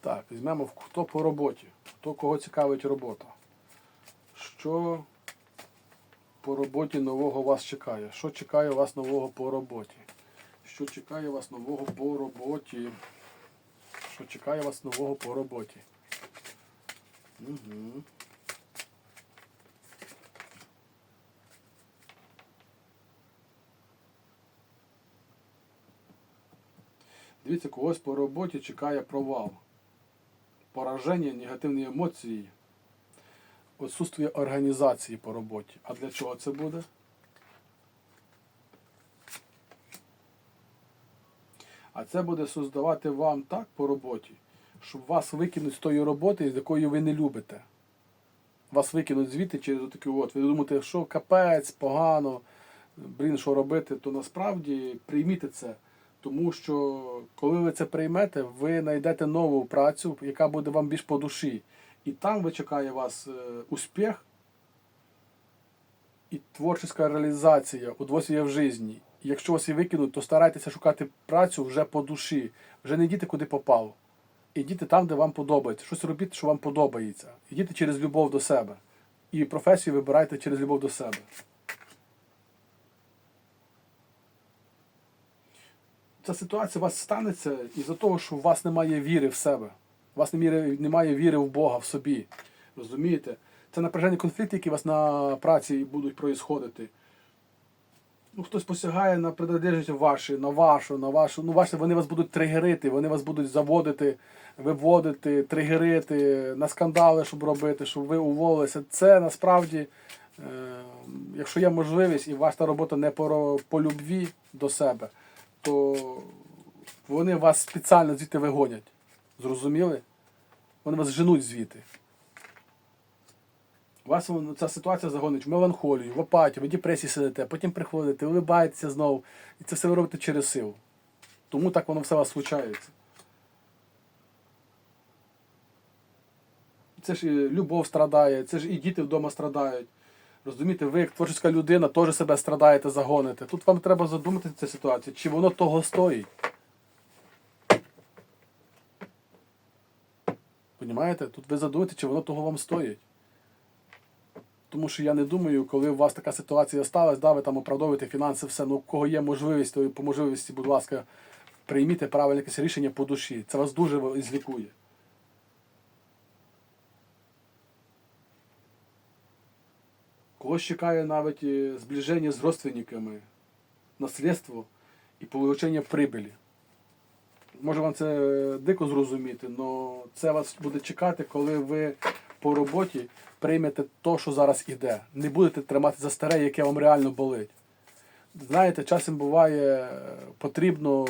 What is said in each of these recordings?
Так, візьмемо хто по роботі, хто кого цікавить робота. Що по роботі нового вас чекає? Що чекає вас нового по роботі? Що чекає вас нового по роботі? Що чекає вас нового по роботі? Угу. Дивіться, когось по роботі чекає провал, пораження, негативні емоції, відсутствие організації по роботі. А для чого це буде? А це буде создавати вам так по роботі, щоб вас викинуть з тої роботи, з якої ви не любите. Вас викинуть звідти через такі от. Ви думаєте, що капець, погано, блін, що робити, то насправді прийміть це. Тому що коли ви це приймете, ви знайдете нову працю, яка буде вам більш по душі. І там ви чекає вас е, успіх і творча реалізація, удовольствие в житті. Якщо вас і викинуть, то старайтеся шукати працю вже по душі. Вже не йдіть куди попало. Ідіть там, де вам подобається. Щось робіть, що вам подобається. Ідіть через любов до себе. І професію вибирайте через любов до себе. Ця ситуація у вас станеться із-за того, що у вас немає віри в себе. У вас немає, віри в Бога в собі. Розумієте? Це напряжені конфлікти, які у вас на праці будуть проїсходити. Ну, хтось посягає на приналежність ваші, на вашу, на вашу. Ну, бачите, вони вас будуть тригерити, вони вас будуть заводити, виводити, тригерити, на скандали, щоб робити, щоб ви уволилися. Це насправді, е, якщо є можливість і ваша робота не по, по любві до себе, то вони вас спеціально звідти вигонять. Зрозуміли? Вони вас женуть звідти. Вас ця ситуація загонить в меланхолію, в апатію, в депресії сидите, потім приходите, улибаєтеся знову. І це все ви робите через силу. Тому так воно все вас случається. Це ж і любов страдає, це ж і діти вдома страдають. Розумієте, ви як творча людина теж себе страдаєте, загоните. Тут вам треба задумати цю ситуацію, чи воно того стоїть. Понімаєте? Тут ви задумаєте, чи воно того вам стоїть. Тому що я не думаю, коли у вас така ситуація сталася, да, ви там оправдовуєте фінанси, все. Ну, у кого є можливість, то по можливості, будь ласка, прийміть правильне якесь рішення по душі. Це вас дуже злікує. Когось чекає навіть е, зближення з родственниками, наслідство і получення прибилі. Може вам це е, дико зрозуміти, але це вас буде чекати, коли ви по роботі приймете то, що зараз іде. Не будете тримати за старе, яке вам реально болить. Знаєте, часом буває е, потрібно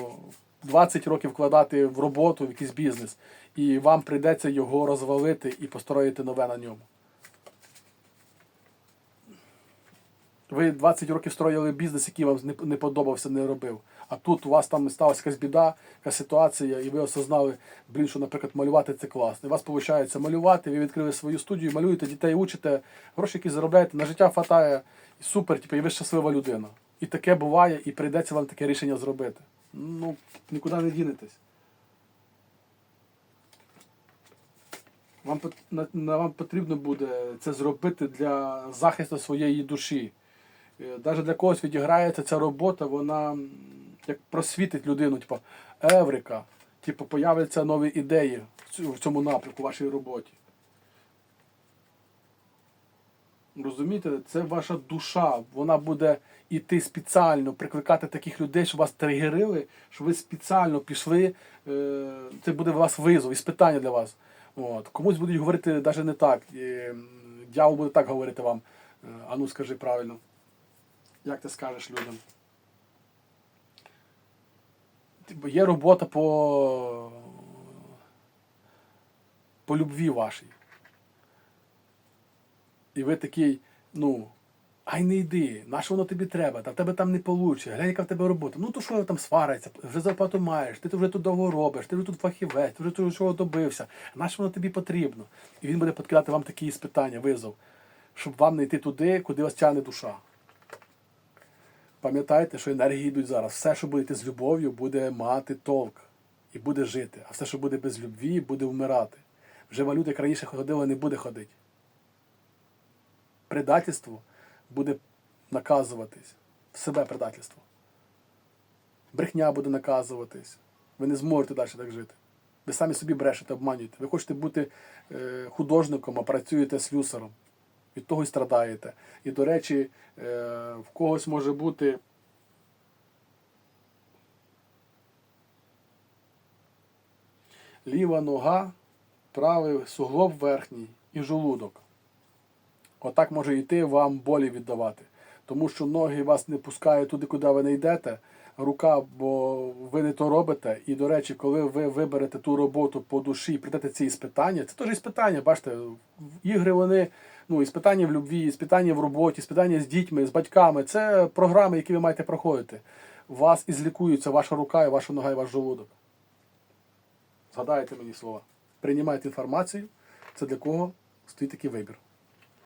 20 років вкладати в роботу, в якийсь бізнес, і вам прийдеться його розвалити і построїти нове на ньому. Ви 20 років строїли бізнес, який вам не, подобався, не робив. А тут у вас там сталася якась біда, якась ситуація, і ви осознали, блін, що, наприклад, малювати це класно. І вас виходить малювати, ви відкрили свою студію, малюєте, дітей учите, гроші, які заробляєте, на життя хватає, і супер, типу, і ви щаслива людина. І таке буває, і прийдеться вам таке рішення зробити. Ну, нікуди не дінетесь. Вам, вам потрібно буде це зробити для захисту своєї душі. Навіть для когось відіграється ця робота, вона як просвітить людину, типу, еврика, типу, появляться нові ідеї в цьому напрямку, в вашій роботі. Розумієте, це ваша душа, вона буде йти спеціально, прикликати таких людей, щоб вас тригерили, щоб ви спеціально пішли. е, Це буде у вас визов, іспитання для вас. От. Комусь будуть говорити навіть не так. м, буде так говорити вам. Е, А ну скажи правильно. Як ти скажеш людям? Типу, Є робота по, по любві вашій. І ви такий, ну, ай не йди, на що воно тобі треба? Та в тебе там не вийде, глянь, яка в тебе робота. Ну то що там свариться, вже зарплату маєш, ти вже тут довго робиш, ти вже тут фахівець, ти вже тут чого добився. На що воно тобі потрібно? І він буде подкидати вам такі спитання, визов, щоб вам не йти туди, куди вас тягне душа. Пам'ятайте, що енергії йдуть зараз. Все, що будете з любов'ю, буде мати толк. і буде жити. А все, що буде без любві, буде вмирати. Вже валюта, як раніше ходила, не буде ходити. Предательство буде наказуватись. В себе предательство. Брехня буде наказуватись. Ви не зможете далі так жити. Ви самі собі брешете, обманюєте. Ви хочете бути е, художником, а працюєте слюсаром. Від того й страдаєте. І, до речі, е, в когось може бути. Ліва нога, правий суглоб верхній і жолудок. Отак може йти вам болі віддавати. Тому що ноги вас не пускають туди, куди ви не йдете. Рука, бо ви не то робите. І, до речі, коли ви виберете ту роботу по душі і прийдете ці іспитання, це теж іспитання, бачите, ігри вони, ну, іспитання в любві, іспитання в роботі, іспитання з дітьми, з батьками. Це програми, які ви маєте проходити. Вас і злікуються ваша рука, і ваша нога, і ваш жолудок. Згадайте мені слова. Приймайте інформацію. Це для кого стоїть такий вибір.